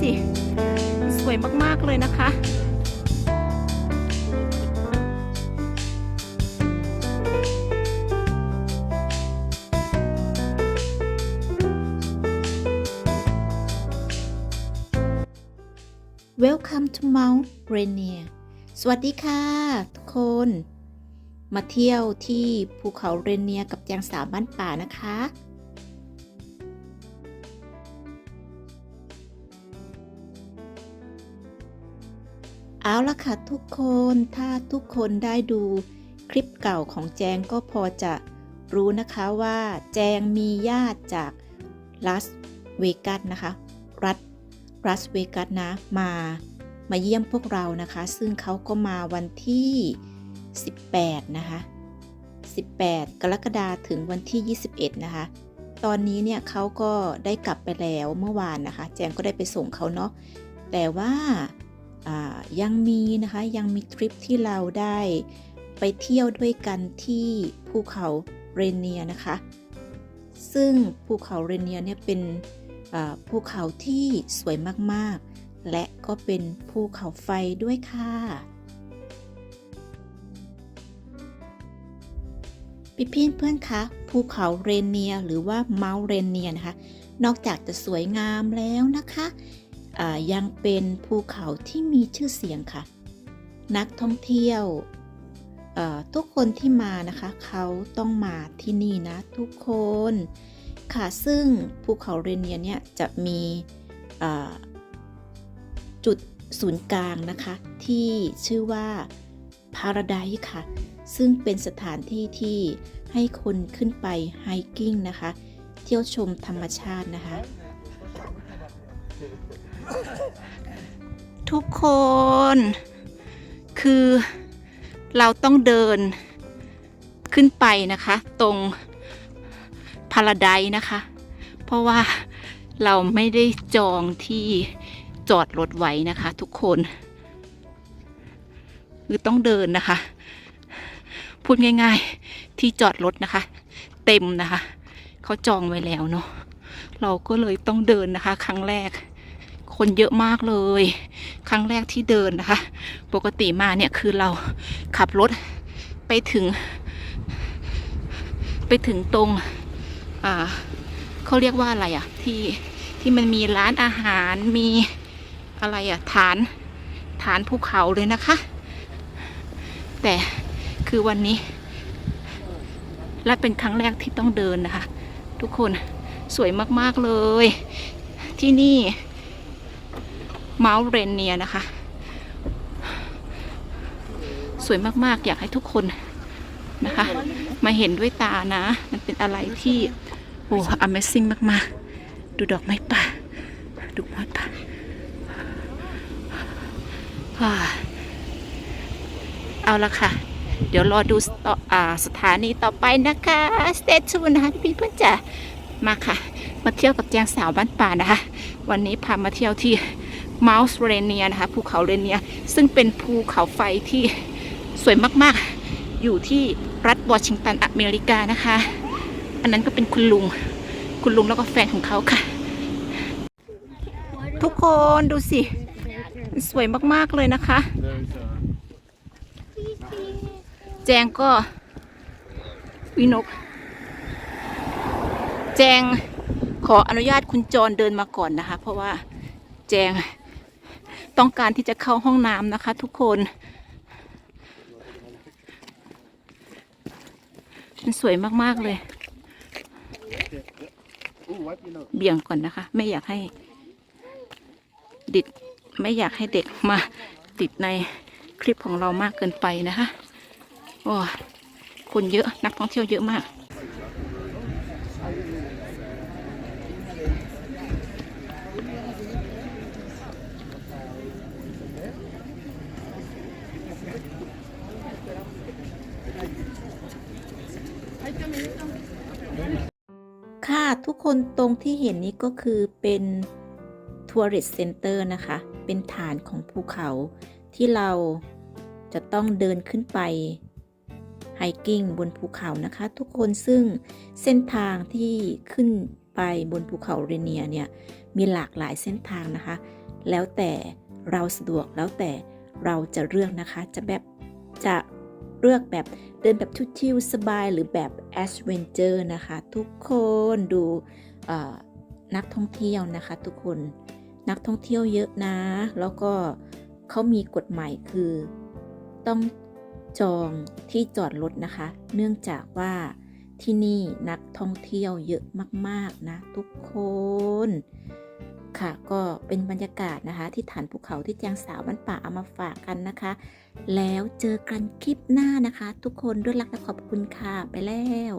สิ สวยมาก ๆ เลยนะคะ Welcome to Mount Rainier สวัสดีค่ะ ทุกคน มาเที่ยวที่ภูเขาเรเนียกับแจงสาวบ้านป่านะคะ เอาละค่ะทุกคนถ้าทุกคนได้ดูคลิปเก่าของแจงก็พอจะรู้นะคะว่าแจงมีญาติจากลาสเวกัสนะคะ รัฐลาสเวกัสนะมามาเยี่ยมพวกเรานะคะ ซึ่งเขาก็มาวันที่ 18 นะคะ 18 กรกฎาคมถึงวันที่ 21 นะคะ ตอนนี้เนี่ยเขาก็ได้กลับไปแล้วเมื่อวานนะคะ แจงก็ได้ไปส่งเขาเนาะแต่ว่าอ่า ยังมีนะคะยังมีทริปที่เราได้ไปเที่ยวด้วยกันที่ภูเขาเรเนียนะคะ ซึ่งภูเขาเรเนียเนี่ยเป็นภูเขาที่สวยมากๆ และก็เป็นภูเขาไฟด้วยค่ะ พี่พี่เพื่อนคะภูเขาเรเนียหรือว่าเมาเรเนียนะคะ นอกจากจะสวยงามแล้วนะคะ ยังเป็นภูเขาที่มีชื่อเสียงค่ะ นักท่องเที่ยวทุกคนที่มานะคะ เขาต้องมาที่นี่นะทุกคนค่ะซึ่งภูเขาเรเนียเนี่ยจะมีจุดศูนย์กลางนะคะ ที่ชื่อว่าพาราไดค่ะ ซึ่งเป็นสถานที่ที่ให้คนขึ้นไปไฮกิ้งนะคะ เที่ยวชมธรรมชาตินะคะ ทุกคน คือเราต้องเดินขึ้นไปนะคะ ตรงพาราไดนะคะ เพราะว่าเราไม่ได้จองที่จอดรถไว้นะคะ ทุกคน คือต้องเดินนะคะ พูดง่าย ๆ ที่จอดรถนะคะ เต็มนะคะ เขาจองไว้แล้วเนาะเราก็เลยต้องเดินนะคะ ครั้งแรก คนเยอะมากเลย ครั้งแรกที่เดินนะคะ ปกติมาเนี่ยคือเราขับรถไปถึง ไปถึงตรงอ่าเขาเรียกว่าอะไรอะที่ที่มันมีร้านอาหารมีอะไรอะฐานฐานภูเขาเลยนะคะ แต่คือวันนี้ และเป็นครั้งแรกที่ต้องเดินนะคะ ทุกคนสวยมาก ๆ เลย ที่นี่ เมาส์เรนเนียนะคะ สวยมากๆ อยากให้ทุกคนนะคะ มาเห็นด้วยตานะ มันเป็นอะไรที่ โอ้ Amazing มากๆ ดูดอกไม้ป่าดูไม้ป่าเอาละค่ะ เดี๋ยวรอดูต่ออาสถานีต่อไปนะคะ stay tuned นะคะพี่เพื่อนจ๋ามาค่ะ มาเที่ยวกับแจงสาวบ้านป่านะคะ วันนี้พามาเที่ยวที่ Mount Rainier นะคะภูเขาเรเนียซึ่งเป็นภูเขาไฟที่สวยมากๆ อยู่ที่รัฐวอชิงตันอเมริกานะคะ อันนั้นก็เป็นคุณลุง คุณลุงแล้วก็แฟนของเขาค่ะ ทุกคนดูสิ สวยมากๆเลยนะคะ แจงก็วินก แจงขออนุญาตคุณจรเดินมาก่อนนะคะ เพราะว่าแจง ต้องการที่จะเข้าห้องน้ำนะคะ ทุกคน มันสวยมากๆเลย เบี่ยงก่อนนะคะ ไม่อยากให้ดิดไม่อยากให้เด็กมาติดในคลิปของเรามากเกินไปนะคะ โอ้คนเยอะนักท่องเที่ยวเยอะมาก ค่ะทุกคนตรงที่เห็นนี้ก็คือเป็นทัวริสเซ็นเตอร์นะคะ เป็นฐานของภูเขาที่เราจะต้องเดินขึ้นไปไฮกิ้งบนภูเขานะคะทุกคนซึ่งเส้นทางที่ขึ้นไปบนภูเขาเรเนียเนี่ย มีหลากหลายเส้นทางนะคะ แล้วแต่เราสะดวกแล้วแต่เราจะเลือกนะคะ จะแบบจะ เลือกแบบเดินแบบชิวๆสบายหรือแบบแอดเวนเจอร์นะคะ ทุกคนดูนักท่องเที่ยวนะคะทุกคนนักท่องเที่ยวเยอะนะ แล้วก็เขามีกฎหมายคือ ต้องจองที่จอดรถนะคะ เนื่องจากว่าที่นี่นักท่องเที่ยวเยอะมาก ๆ นะ ทุกคน ค่ะก็เป็นบรรยากาศนะคะ ที่ฐานภูเขาที่แจงสาวบ้านป่าเอามาฝากกันนะคะ แล้วเจอกันคลิปหน้านะคะ ทุกคนด้วยรักและขอบคุณค่ะไปแล้ว